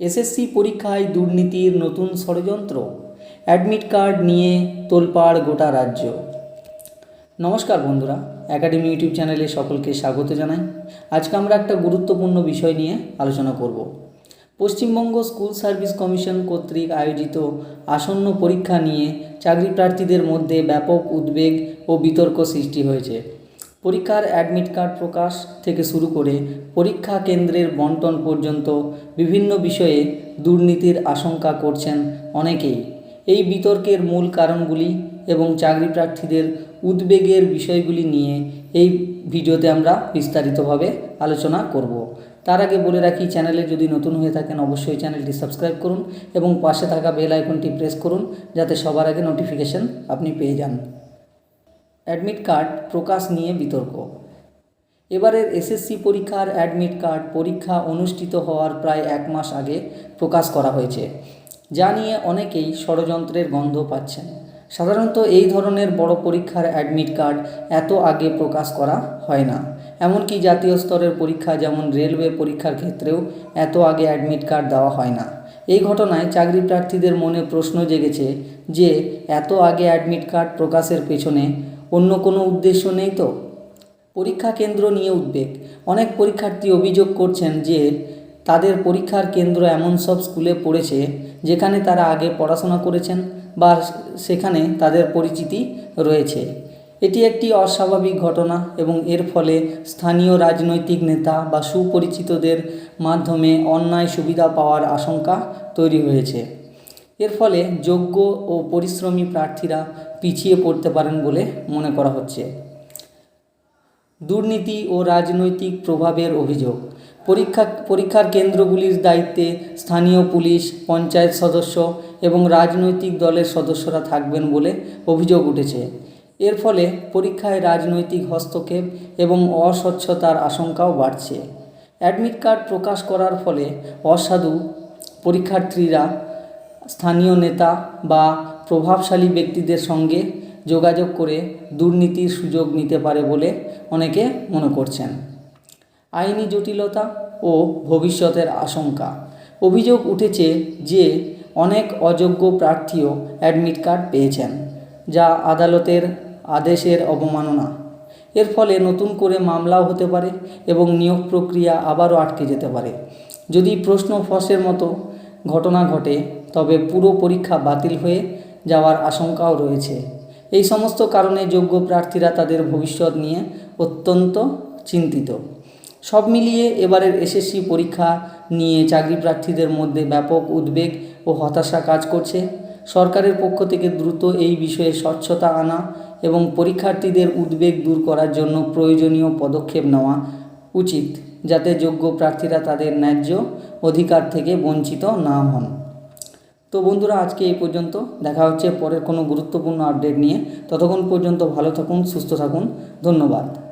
SSC পরীক্ষায় দুর্নীতির নতুন ষড়যন্ত্র। অ্যাডমিট কার্ড নিয়ে তোলপাড় গোটা রাজ্য। নমস্কার বন্ধুরা একাডেমি ইউটিউব চ্যানেলে সকলকে স্বাগত জানাই। আজকে আমরা একটা গুরুত্বপূর্ণ বিষয় নিয়ে আলোচনা করব। পশ্চিমবঙ্গ স্কুল সার্ভিস কমিশন কর্তৃক আয়োজিত আসন্ন পরীক্ষা নিয়ে চাকরি প্রার্থীদের মধ্যে ব্যাপক উদ্বেগ ও বিতর্ক সৃষ্টি হয়েছে। পরীক্ষার অ্যাডমিট কার্ড প্রকাশ থেকে শুরু করে পরীক্ষা কেন্দ্রের বন্টন পর্যন্ত বিভিন্ন বিষয়ে দুর্নীতির আশঙ্কা করছেন অনেকেই। এই বিতর্কের মূল কারণগুলি এবং চাকরি প্রার্থীদের উদ্বেগের বিষয়গুলি নিয়ে এই ভিডিওতে আমরা বিস্তারিতভাবে আলোচনা করব। তার আগে বলে রাখি, চ্যানেলে যদি নতুন হয়ে থাকেন অবশ্যই চ্যানেলটি সাবস্ক্রাইব করুন এবং পাশে থাকা বেল আইকনটি প্রেস করুন যাতে সবার আগে নোটিফিকেশন আপনি পেয়ে যান। অ্যাডমিট কার্ড প্রকাশ নিয়ে বিতর্ক। এবারের এসএসসি পরীক্ষার অ্যাডমিট কার্ড পরীক্ষা অনুষ্ঠিত হওয়ার প্রায় এক মাস আগে প্রকাশ করা হয়েছে, যা নিয়ে অনেকেই ষড়যন্ত্রের গন্ধ পাচ্ছেন। সাধারণত এই ধরনের বড় পরীক্ষার অ্যাডমিট কার্ড এত আগে প্রকাশ করা হয় না। এমনকি জাতীয় স্তরের পরীক্ষা যেমন রেলওয়ে পরীক্ষার ক্ষেত্রেও এত আগে অ্যাডমিট কার্ড দেওয়া হয় না। এই ঘটনায় চাকরি প্রার্থীদের মনে প্রশ্ন জেগেছে যে, এত আগে অ্যাডমিট কার্ড প্রকাশের পেছনে অন্য কোনো উদ্দেশ্য নেই তো? পরীক্ষা কেন্দ্র নিয়ে উদ্বেগ। অনেক পরীক্ষার্থী অভিযোগ করছেন যে তাদের পরীক্ষার কেন্দ্র এমন সব স্কুলে পড়েছে যেখানে তারা আগে পড়াশোনা করেছেন বা সেখানে তাদের পরিচিতি রয়েছে। এটি একটি অস্বাভাবিক ঘটনা এবং এর ফলে স্থানীয় রাজনৈতিক নেতা বা সুপরিচিতদের মাধ্যমে অন্যায় সুবিধা পাওয়ার আশঙ্কা তৈরি হয়েছে। এর ফলে যোগ্য ও পরিশ্রমী প্রার্থীরা পিছিয়ে পড়তে পারেন বলে মনে করা হচ্ছে। দুর্নীতি ও রাজনৈতিক প্রভাবের অভিযোগ। পরীক্ষা, পরীক্ষার কেন্দ্রগুলির দায়িত্বে স্থানীয় পুলিশ, পঞ্চায়েত সদস্য এবং রাজনৈতিক দলের সদস্যরা থাকবেন বলে অভিযোগ উঠেছে। এর ফলে পরীক্ষায় রাজনৈতিক হস্তক্ষেপ এবং অস্বচ্ছতার আশঙ্কাও বাড়ছে। অ্যাডমিট কার্ড প্রকাশ করার ফলে অসাধু পরীক্ষার্থীরা স্থানীয় নেতা বা প্রভাবশালী ব্যক্তিদের সঙ্গে যোগাযোগ করে দুর্নীতির সুযোগ নিতে পারে বলে অনেকে মনে করছেন। আইনি জটিলতা ও ভবিষ্যতের আশঙ্কা। অভিযোগ উঠেছে যে অনেক অযোগ্য প্রার্থীও অ্যাডমিট কার্ড পেয়েছেন, যা আদালতের আদেশের অবমাননা। এর ফলে নতুন করে মামলাও হতে পারে এবং নিয়োগ প্রক্রিয়া আবারও আটকে যেতে পারে। যদি প্রশ্ন ফসের মতো ঘটনা ঘটে তবে পুরো পরীক্ষা বাতিল হয়ে যাওয়ার আশঙ্কাও রয়েছে। এই সমস্ত কারণে যোগ্য প্রার্থীরা তাদের ভবিষ্যৎ নিয়ে অত্যন্ত চিন্তিত। সব মিলিয়ে এবারের এসএসসি পরীক্ষা নিয়ে চাকরি প্রার্থীদের মধ্যে ব্যাপক উদ্বেগ ও হতাশা কাজ করছে। সরকারের পক্ষ থেকে দ্রুত এই বিষয়ে স্বচ্ছতা আনা এবং পরীক্ষার্থীদের উদ্বেগ দূর করার জন্য প্রয়োজনীয় পদক্ষেপ নেওয়া উচিত, যাতে যোগ্য প্রার্থীরা তাদের ন্যায্য অধিকার থেকে বঞ্চিত না হন। তো বন্ধুরা, আজকে এই পর্যন্ত। দেখা হচ্ছে পরের কোনো গুরুত্বপূর্ণ আপডেট নিয়ে। ততক্ষণ পর্যন্ত ভালো থাকুন, সুস্থ থাকুন। ধন্যবাদ।